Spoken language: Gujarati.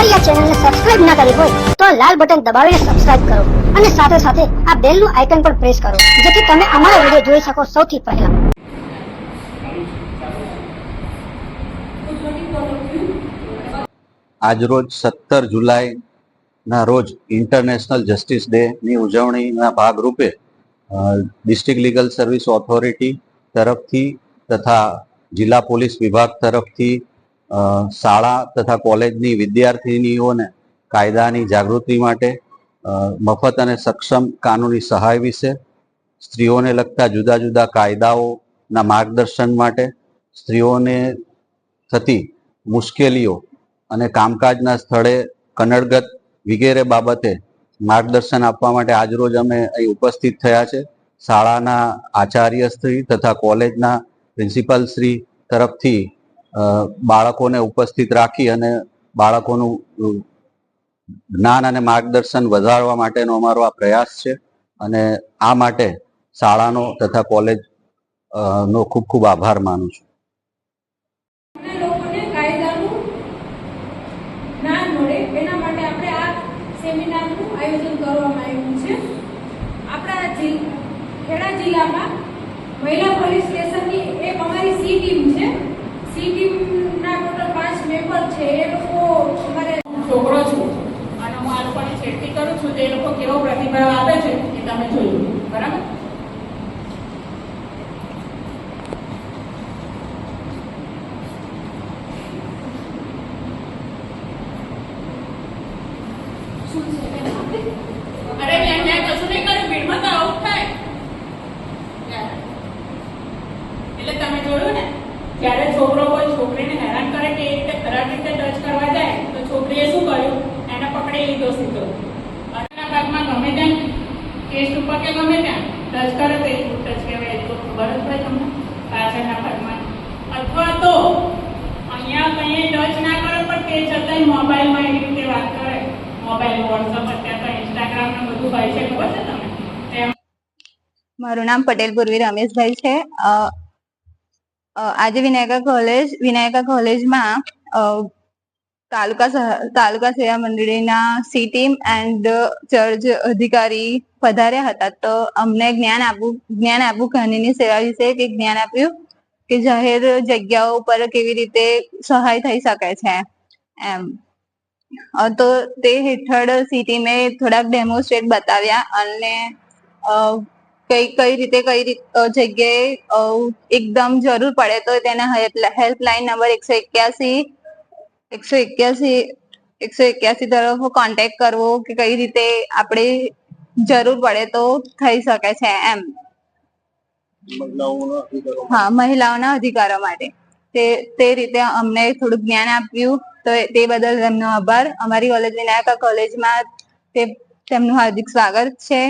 અમારી આ ચેનલને સબસ્ક્રાઇબ ના કરી હોય, તો આ લાલ બટન દબાવીને સબસ્ક્રાઇબ કરો અને સાથે સાથે આ બેલનું આઇકન પણ પ્રેસ કરો, જેથી તમે અમારા વીડિયો જોઈ શકો સૌથી પહેલા. આજરોજ સત્તર જુલાઈના રોજ ઇન્ટરનેશનલ જસ્ટિસ ડે ની ઉજવણીના ભાગરૂપે ડિસ્ટ્રિક્ટ લીગલ સર્વિસ ઓથોરિટી તરફથી તથા જિલ્લા પોલીસ વિભાગ તરફથી શાળા તથા કોલેજની વિદ્યાર્થીનીઓને કાયદાની જાગૃતિ માટે મફત અને સક્ષમ કાનૂની સહાય વિશે, સ્ત્રીઓને લગતા જુદા જુદા કાયદાઓના માર્ગદર્શન માટે, સ્ત્રીઓને થતી મુશ્કેલીઓ અને કામકાજના સ્થળે કનડગત વગેરે બાબતે માર્ગદર્શન આપવા માટે આજરોજ અમે અહીં ઉપસ્થિત થયા છે. શાળાના આચાર્ય શ્રી તથા કોલેજના પ્રિન્સિપાલ શ્રી તરફથી બાળકોને ઉપસ્થિત રાખી અને બાળકોનું જ્ઞાન અને માર્ગદર્શન વધારવા માટેનો અમારો આ પ્રયાસ છે. અને આ માટે શાળાનો તથા કોલેજ નો ખૂબ ખૂબ આભાર માનું છું. જિલ્લામાં મહિલા પોલીસ સ્ટેશનની એક અમારી સી ટીમ છે. સી ટીમના ટોટલ પાંચ મેમ્બર છે એ લોકો અમારે છોકરો છું. અને હું આ લોકોની છેડતી કરું છું તો એ લોકો કેવો પ્રતિભાવ આપે છે એ તમે જોયું બરાબર? અરે મેં મેં કશું નહીં કર્યું. ભીડમાં તો આવું થાય. એટલે તમે જોયું ને? જ્યારે છોકરો કોઈ છોકરીને હેરાન કરે કે એ રીતે ખરાબ રીતે ટચ કરવા જાય, તો છોકરીએ શું કર્યું? એને પકડી લીધો સીધો. અડના ભાગમાં ગમે ત્યાં ટેસ્ટ ઉપર કે ગમે ત્યાં ટચ કરે તો એ ટચ કહેવાય. તો ખબર જ હોય તમને પાછળના ભાગમાં. અથવા તો અહીંયા કંઈ ટચ ના કરે, પણ તે છતાંય મોબાઈલમાં એવી રીતે વાત કરે. મોબાઈલ, વોટ્સઅપ, અત્યારે તો ઇન્સ્ટાગ્રામ ને બધું હોય છે, ખબર છે તમને? મારું નામ પટેલ પૂર્વી રમેશભાઈ છે. આજે વિનાયકા કોલેજ વિનાયકા કોલેજમાં તાલુકા તાલુકા સેવા મંડળીના સી ટીમ એન્ડ ચર્ચ અધિકારી પધાર્યા હતા. તો અમને જ્ઞાન આપવું જ્ઞાન આપવું કાનૂની સેવા વિશે કે જ્ઞાન આપ્યું કે જાહેર જગ્યાઓ ઉપર કેવી રીતે સહાય થઈ શકે છે એમ. તો તે હેઠળ સી ટીમે થોડાક ડેમોસ્ટ્રેટ બતાવ્યા અને કઈ કઈ રીતે કઈ જગ્યાએ એકદમ જરૂર પડે તો તેના હેલ્પલાઇન નંબર એકસો એક્યાસી એકસો એક્યાસી એકસો એક્યાસી તરફ કોન્ટેક્ટ કરવો કે કઈ રીતે આપણે જરૂર પડે તો થઈ શકે છે એમ. હા મહિલાઓના અધિકારો માટે. તે તે રીતે અમને થોડું જ્ઞાન આપ્યું તો તે બદલ તેમનો આભાર. અમારી કોલેજ વિનાયકા કોલેજમાં તે તેમનું હાર્દિક સ્વાગત છે.